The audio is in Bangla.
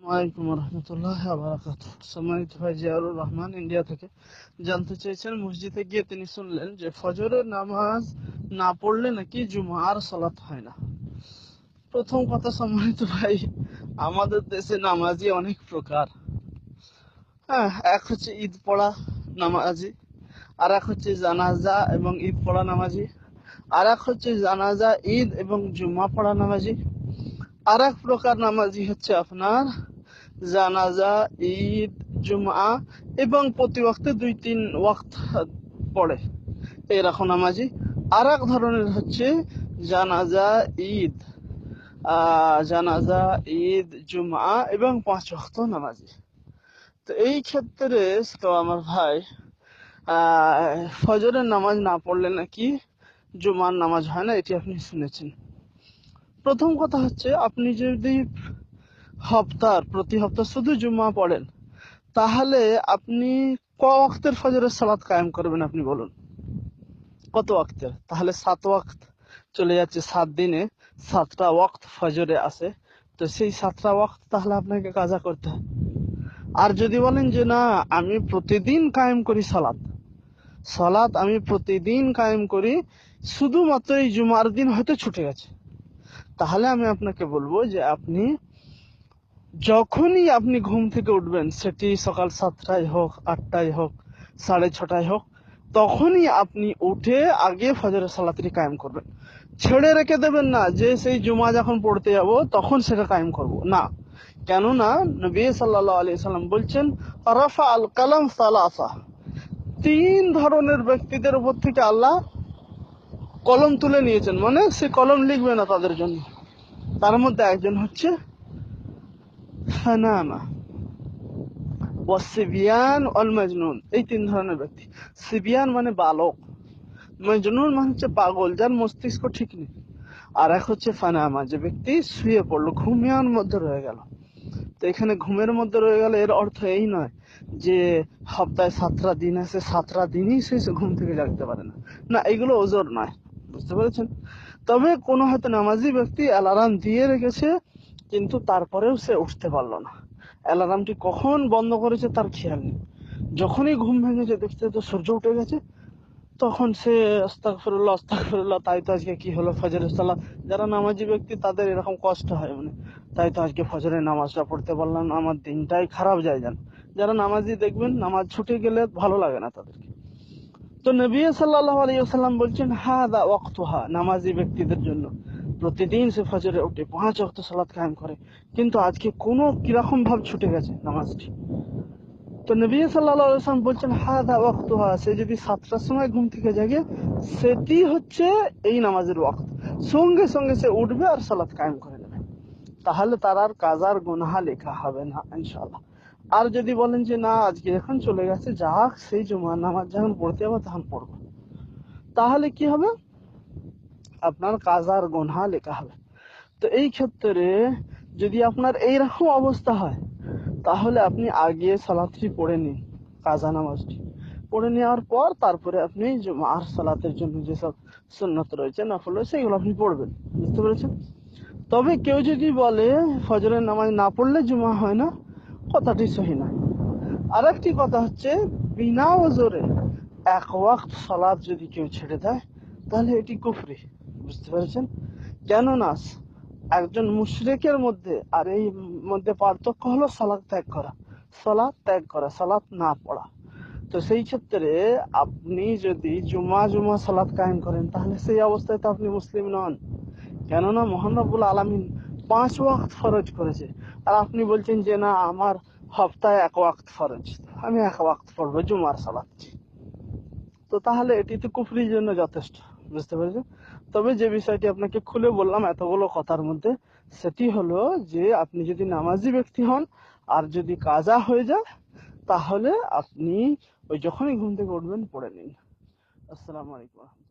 ওয়ালাইকুম রহমতুল্লাহ বারাকাত সম্মানিত ভাই রহমান ইন্ডিয়া থেকে জানতে চেয়েছেন মসজিদে গিয়ে তিনি শুনলেন যে ফজরের নামাজ না পড়লে নাকি সালাত হয় না। প্রথম কথা, সম্মানিত ভাই, আমাদের দেশে নামাজি অনেক প্রকার। হ্যাঁ এক হচ্ছে ঈদ পড়া নামাজি, আর এক হচ্ছে জানাজা এবং ঈদ পড়া নামাজি, আর এক হচ্ছে জানাজা, ঈদ এবং জুমা পড়া নামাজি। আর এক প্রকার নামাজি হচ্ছে আপনার জানাজা, ঈদ জুমা এবং প্রতি ওয়াক্তে দুই তিন ওয়াক্ত পড়ে এরকম নামাজি। আর এক ধরনের হচ্ছে জানাজা, ঈদ জানাজা, ঈদ জুমা এবং পাঁচ ওয়াক্ত নামাজি। তো এই ক্ষেত্রে তো আমার ভাই ফজরের নামাজ না পড়লে নাকি জুমার নামাজ হয় না, এটি আপনি শুনেছেন। প্রথম কথা হচ্ছে, আপনি যদি হপ্তার, প্রতি হপ্তাহ শুধু জুম্মা পড়েন, তাহলে আপনি ক ওয়াক্তের ফজরের সালাত কায়েম করবেন আপনি বলুন। কত ওয়াক্তের? তাহলে সাত ওয়াক্ত চলে যাচ্ছে, সাত দিনে সাতটা ওয়াক্ত ফজরে আসে তো সেই সাতটা ওয়াক্ত তাহলে আপনাকে কাজা করতে হয় আর যদি বলেন যে না, আমি প্রতিদিন কায়েম করি সালাত সালাত আমি প্রতিদিন কায়েম করি, শুধুমাত্র এই জুমার দিন হয়তো ছুটে গেছে। তাহলে আমি আপনাকে বলব যে আপনি যখনই আপনি ঘুম থেকে উঠবেন, সেটি সকাল সাতটায় হোক, আটটায় হোক, সাড়ে ছটায় হোক, তখনই আপনি উঠে আগে ফজরের সালাতটি কায়েম করবেন। ছেড়ে রেখে দেবেন না যে সেই জুমা যখন পড়তে যাব, তখন সেটা কায়েম করব। না। কেননা নবী সাল্লাল্লাহু আলাইহি সাল্লাম বলছেন, রাফা আল কালাম সালাসা। তিন ধরনের ব্যক্তিদের উপর থেকে আল্লাহ কলম তুলে নিয়েছেন। মানে সে কলম লিখবে না তাদের জন্য। তার মধ্যে একজন হচ্ছে ফানামা ওয়াসিবিয়ান অল মাজনুন। এই তিন ধরনের ব্যক্তি। সিবিয়ান মানে বালক। মজনুন মানে হচ্ছে পাগল, যার মস্তিষ্ক ঠিক নেই। আর এক হচ্ছে ফানামা। যে ব্যক্তি শুয়ে পড়ল ঘুমিয়ার মধ্যে রয়ে গেল। তো এখানে ঘুমের মধ্যে রয়ে গেল, এর অর্থ এই নয় যে সপ্তাহে সাতটা দিন আছে, সাতটা দিনই সে ঘুম থেকে জাগতে পারে না। না, এগুলো ওজোর নয়। বুঝতে পেরেছেন? তবে কোনো হয়তো নামাজি ব্যক্তি অ্যালার্ম দিয়ে রেখেছে, কিন্তু তারপরেও সে উঠতে পারল না। অ্যালার্মটি কখন বন্ধ করেছে তার খেয়াল নেই। যখনই ঘুম ভেঙেছে, দেখতে তো সূর্য উঠে গেছে। তখন সে আস্তাগফিরুল্লাহ আস্তাগফিরুল্লাহ, তাই তো আজকে কি হলো ফজরের সালাত? যারা নামাজি ব্যক্তি, তাদের এরকম কষ্ট হয় মানে তাই তো আজকে ফজরের নামাজটা পড়তে পারলাম আমার দিনটাই খারাপ যায় যেন যারা নামাজি দেখবেন, নামাজ ছুটে গেলে ভালো লাগে না তাদেরকে। তো নবী সাল্লাল্লাহু আলাইহি ওয়াসাল্লাম বলছেন, হাদা ওয়াক্তুহা নামাজি ব্যক্তিদের জন্য। প্রতিদিন সে ফজরে উঠে পাঁচ ওয়াক্ত সালাত কায়েম করে। কিন্তু আজকে কোনো কীরকম ভাব ছুটে গেছে নামাজটি? তো নবী ওয়াসাল্লাম বলছেন, হাদা ওয়াক্তুহা সে যদি সাতটার সময় ঘুম থেকে জাগে, সেটি হচ্ছে এই নামাজের ওয়াক্ত। সঙ্গে সঙ্গে সে উঠবে আর সালাত কায়েম করে নেবে। তাহলে তার আর কাজার গুনাহা লেখা হবে না, ইনশাআল্লাহ। আর যদি বলেন যে, না, আজকে এখন চলে গেছে, যাক, সেই জুমার নামাজ যখন পড়তে হবে, তখন পড়ব। তাহলে কি হবে? আপনার কাজার গোনা লেখা হবে। তো এই ক্ষেত্রে যদি আপনার এই রকম অবস্থা হয়, তাহলে আপনি আগে সালাতটি পড়ে নিন, কাজা নামাজটি। পড়ে নেওয়ার পর তারপরে আপনি আর সালাতের জন্য যেসব সুন্নত রয়েছে, নফল রয়েছে এগুলো আপনি পড়বেন। বুঝতে পেরেছেন? তবে কেউ যদি বলে, ফজরের নামাজ না পড়লে জুমা হয় না? কথাটি সহি না আর একটি কথা হচ্ছে, বিনা ওজোরে এক ওয়াক্ত সালাদ যদি কেউ ছেড়ে দেয়, তাহলে এটি কুফরি, বুঝতে পেরেছেন? কেননা, একজন মুশরেকের মধ্যে আর এই মধ্যে পার্থক্য হলো সালাদ ত্যাগ করা সালাদ ত্যাগ করা সালাদ না পড়া। তো সেই ক্ষেত্রে আপনি যদি জুমা জুমা সালাদ কায়েম করেন, তাহলে সেই অবস্থায় তো আপনি মুসলিম নন। কেননা মোহাম্মবুল আলমিন পাঁচ ওয়াক্ত ফরজ করেছে। আর আপনি বলছেন যে, না, আমার হপ্তায় এক ওয়াক্ত ফরজ। আমি এক ওয়াক্ত পড়ব, জুমার সালাদ তো তাহলে এটি তো কুফরির জন্য যথেষ্ট, বুঝতে পেরেছেন? তবে যে বিষয়টি আপনাকে খুলে বললাম এতগুলো কথার মধ্যে, সেটি হলো যে, আপনি যদি নামাজি ব্যক্তি হন আর যদি কাজা হয়ে যায় তাহলে আপনি ওই যখনই ঘুম থেকে উঠবেন, পড়ে নিন। আসসালামু আলাইকুম।